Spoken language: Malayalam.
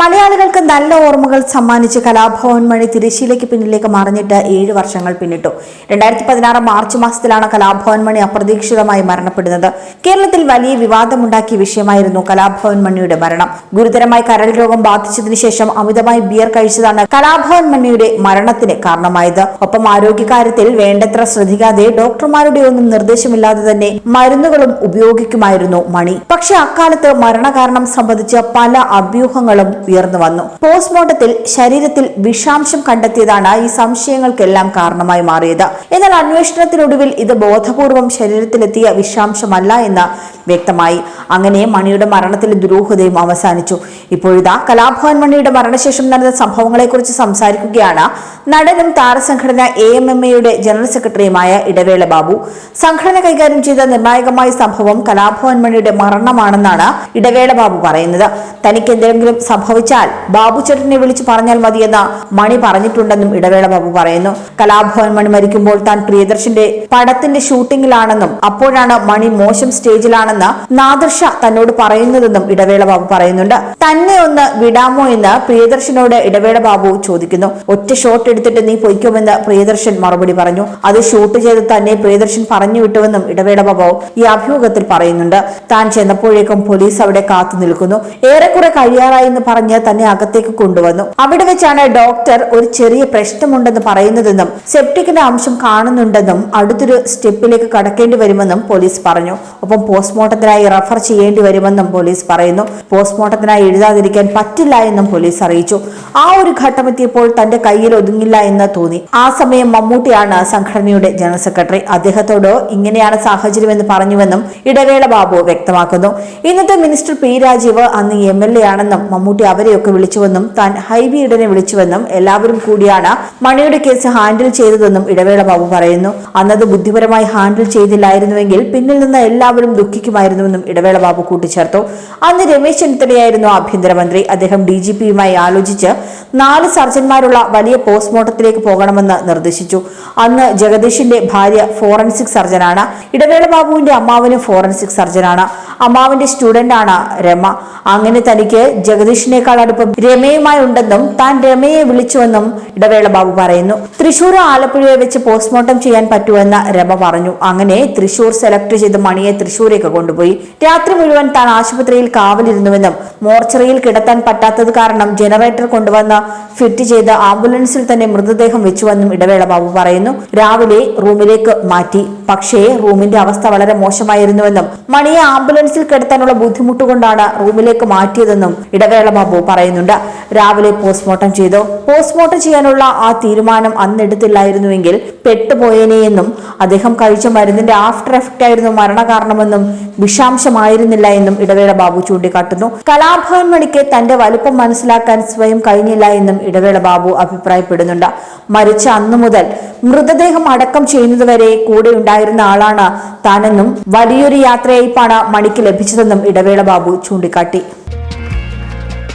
മലയാളികൾക്ക് നല്ല ഓർമ്മകൾ സമ്മാനിച്ച് കലാഭവൻ മണി തിരശ്ശീലയ്ക്ക് പിന്നിലേക്ക് മറിഞ്ഞിട്ട് ഏഴ് വർഷങ്ങൾ പിന്നിട്ടു. രണ്ടായിരത്തി പതിനാറ് മാർച്ച് മാസത്തിലാണ് കലാഭവൻ മണി അപ്രതീക്ഷിതമായി മരണപ്പെടുന്നത്. കേരളത്തിൽ വലിയ വിവാദമുണ്ടാക്കിയ വിഷയമായിരുന്നു കലാഭവൻ മണിയുടെ മരണം. ഗുരുതരമായി കരൾ രോഗം ബാധിച്ചതിനു ശേഷം അമിതമായി ബിയർ കഴിച്ചതാണ് കലാഭവൻ മണിയുടെ മരണത്തിന് കാരണമായത്. ഒപ്പം ആരോഗ്യകാര്യത്തിൽ വേണ്ടത്ര ശ്രദ്ധിക്കാതെ ഡോക്ടർമാരുടെ ഒന്നും നിർദ്ദേശമില്ലാതെ തന്നെ മരുന്നുകളും ഉപയോഗിക്കുമായിരുന്നു മണി. പക്ഷെ അക്കാലത്ത് മരണകാരണം സംബന്ധിച്ച് പല അഭ്യൂഹങ്ങളും ഉയർന്നു വന്നു. പോസ്റ്റ്മോർട്ടത്തിൽ ശരീരത്തിൽ വിഷാംശം കണ്ടെത്തിയതാണ് ഈ സംശയങ്ങൾക്കെല്ലാം കാരണമായി മാറിയത്. എന്നാൽ അന്വേഷണത്തിനൊടുവിൽ ഇത് ബോധപൂർവം ശരീരത്തിലെത്തിയ വിഷാംശമല്ല എന്ന് വ്യക്തമായി അങ്ങനെ മണിയുടെ മരണത്തിലെ ദുരൂഹതയും അവസാനിച്ചു. ഇപ്പോഴിതാ കലാഭവൻ മണിയുടെ മരണശേഷം നടന്ന സംഭവങ്ങളെക്കുറിച്ച് സംസാരിക്കുകയാണ് നടനും താരസംഘടന എ എം എം എയുടെ ജനറൽ സെക്രട്ടറിയുമായ ഇടവേള ബാബു. സംഘടന കൈകാര്യം ചെയ്ത നിർണായകമായ സംഭവം കലാഭവൻ മണിയുടെ മരണമാണെന്നാണ് ഇടവേള ബാബു പറയുന്നത്. തനിക്ക് എന്തെങ്കിലും സംഭവിച്ചാൽ ബാബു ചേട്ടനെ വിളിച്ചു പറഞ്ഞാൽ മതിയെന്ന് മണി പറഞ്ഞിട്ടുണ്ടെന്നും ഇടവേള ബാബു പറയുന്നു. കലാഭവൻ മണി മരിക്കുമ്പോൾ താൻ പ്രിയദർശന്റെ പടത്തിന്റെ ഷൂട്ടിംഗിലാണെന്നും അപ്പോഴാണ് മണി മോശം സ്റ്റേജിലാണെന്ന് നാദർഷ തന്നോട് പറയുന്നതെന്നും ഇടവേള ബാബു പറയുന്നുണ്ട്. തന്നെ ഒന്ന് വിടാമോ എന്ന് പ്രിയദർശനോട് ഇടവേള ബാബു ചോദിക്കുന്നു. ഒറ്റ ഷോട്ട് എടുത്തിട്ട് നീ പൊയ്ക്കുമെന്ന് പ്രിയദർശൻ മറുപടി പറഞ്ഞു. അത് ഷൂട്ട് ചെയ്ത് തന്നെ പ്രിയദർശൻ പറഞ്ഞു വിട്ടുവെന്നും ഇടവേള ബാബു ഈ അഭിമുഖത്തിൽ പറയുന്നുണ്ട്. താൻ ചെന്നപ്പോഴേക്കും പോലീസ് അവിടെ കാത്തു നിൽക്കുന്നു. ഏറെക്കുറെ കഴിയാറായി എന്ന് പറഞ്ഞ് തന്നെ അകത്തേക്ക് കൊണ്ടുവന്നു. അവിടെ വെച്ചാണ് ഡോക്ടർ ഒരു ചെറിയ പ്രശ്നമുണ്ടെന്ന് പറയുന്നതെന്നും സെപ്റ്റിക്കിന്റെ അംശം കാണുന്നുണ്ടെന്നും അടുത്തൊരു സ്റ്റെപ്പിലേക്ക് കടക്കേണ്ടി വരുമെന്നും പോലീസ് പറഞ്ഞു. ഒപ്പം പോസ്റ്റ്മോർട്ടത്തിനായി റഫർ ചെയ്യേണ്ടി വരുമെന്നും പോലീസ് പറയുന്നു. പോസ്റ്റ്മോർട്ടത്തിനായി എഴുതാതിരിക്കാൻ പറ്റില്ല എന്നും പോലീസ് അറിയിച്ചു. ആ ഒരു ഘട്ടം എത്തിയപ്പോൾ തന്റെ കയ്യിൽ ഒതുങ്ങില്ല എന്ന് തോന്നി. ആ സമയം മമ്മൂട്ടിയാണ് സംഘടനയുടെ ജനറൽ സെക്രട്ടറി. അദ്ദേഹത്തോട് ഇങ്ങനെയാണ് സാഹചര്യം എന്ന് പറഞ്ഞുവെന്നും ഇടവേള ബാബു വ്യക്തമാക്കുന്നു. ഇന്നത്തെ മിനിസ്റ്റർ പി രാജീവ് അന്ന് എം എൽ എ ആണെന്നും മമ്മൂട്ടി അവരെയൊക്കെ വിളിച്ചുവെന്നും താൻ ഹൈബി ഇടനെ വിളിച്ചുവെന്നും എല്ലാവരും കൂടിയാണ് മണിയുടെ കേസ് ഹാൻഡിൽ ചെയ്തതെന്നും ഇടവേള ബാബു പറയുന്നു. അന്നത് ബുദ്ധിപരമായി ഹാൻഡിൽ ചെയ്തില്ലായിരുന്നുവെങ്കിൽ പിന്നിൽ നിന്ന് എല്ലാവരും ദുഃഖിക്കുമായിരുന്നുവെന്നും ഇടവേള ബാബു കൂട്ടിച്ചേർത്തു. അന്ന് രമേശ് ചെന്നിത്തലയായിരുന്നു ആഭ്യന്തരമന്ത്രി. അദ്ദേഹം ഡി ജി പിയുമായി ആലോചിച്ച് നാല് സർജന്മാരുള്ള വലിയ പോസ്റ്റ്മോർട്ടത്തിലേക്ക് പോകണമെന്ന് നിർദ്ദേശിച്ചു. അന്ന് ജഗദീഷിന്റെ ഭാര്യ ഫോറൻസിക് സർജനാണ്. ഇടവേള ബാബുവിന്റെ അമ്മാവനും ഫോറൻസിക് സർജനാണ്. അമ്മാവിന്റെ സ്റ്റുഡന്റ് ആണ് രമ. അങ്ങനെ തനിക്ക് ജഗദീഷിനേക്കാൾ അടുപ്പം രമയുമായി ഉണ്ടെന്നും താൻ രമയെ വിളിച്ചുവെന്നും ഇടവേള ബാബു പറയുന്നു. തൃശൂർ ആലപ്പുഴയെ വെച്ച് പോസ്റ്റ്മോർട്ടം ചെയ്യാൻ പറ്റുമെന്ന് രമ പറഞ്ഞു. അങ്ങനെ തൃശൂർ സെലക്ട് ചെയ്ത് മണിയെ തൃശൂരേക്ക് കൊണ്ടുപോയി. രാത്രി മുഴുവൻ താൻ ആശുപത്രിയിൽ കാവലിരുന്നുവെന്നും മോർച്ചറിയിൽ കിടത്താൻ പറ്റാത്തത് കാരണം ജനറേറ്റർ കൊണ്ടുവന്ന് ഫിറ്റ് ചെയ്ത് ആംബുലൻസിൽ തന്നെ മൃതദേഹം വെച്ചുവെന്നും ഇടവേള ബാബു പറയുന്നു. രാവിലെ റൂമിലേക്ക് മാറ്റി. പക്ഷേ റൂമിന്റെ അവസ്ഥ വളരെ മോശമായിരുന്നുവെന്നും മണിയെ ആംബുലൻസിൽ കിടത്താനുള്ള ബുദ്ധിമുട്ടുകൊണ്ടാണ് റൂമിലേക്ക് മാറ്റിയതെന്നും ഇടവേള ബാബു പറയുന്നുണ്ട്. രാവിലെ പോസ്റ്റ്മോർട്ടം ചെയ്തു. പോസ്റ്റ്മോർട്ടം ചെയ്യാനുള്ള ആ തീരുമാനം അന്നെടുത്തില്ലായിരുന്നുവെങ്കിൽ പെട്ടുപോയേനെയെന്നും അദ്ദേഹം കഴിച്ച മരുന്നിന്റെ ആഫ്റ്റർ എഫക്റ്റ് ആയിരുന്നു മരണകാരണമെന്നും വിഷാംശമായിരുന്നില്ല എന്നും ഇടവേള ബാബു ചൂണ്ടിക്കാട്ടുന്നു. കലാഭവൻ മണിക്ക് തന്റെ വലുപ്പം മനസ്സിലാക്കാൻ സ്വയം കഴിഞ്ഞില്ല എന്നും ഇടവേള ബാബു അഭിപ്രായപ്പെടുന്നുണ്ട്. മരിച്ച അന്നു മുതൽ മൃതദേഹം അടക്കം ചെയ്യുന്നതുവരെ കൂടെ ഉണ്ടായിരുന്ന ആളാണ് താനെന്നും വലിയൊരു യാത്രയയപ്പാണ് മണിക്ക് ലഭിച്ചതെന്നും ഇടവേള ബാബു ചൂണ്ടിക്കാട്ടി.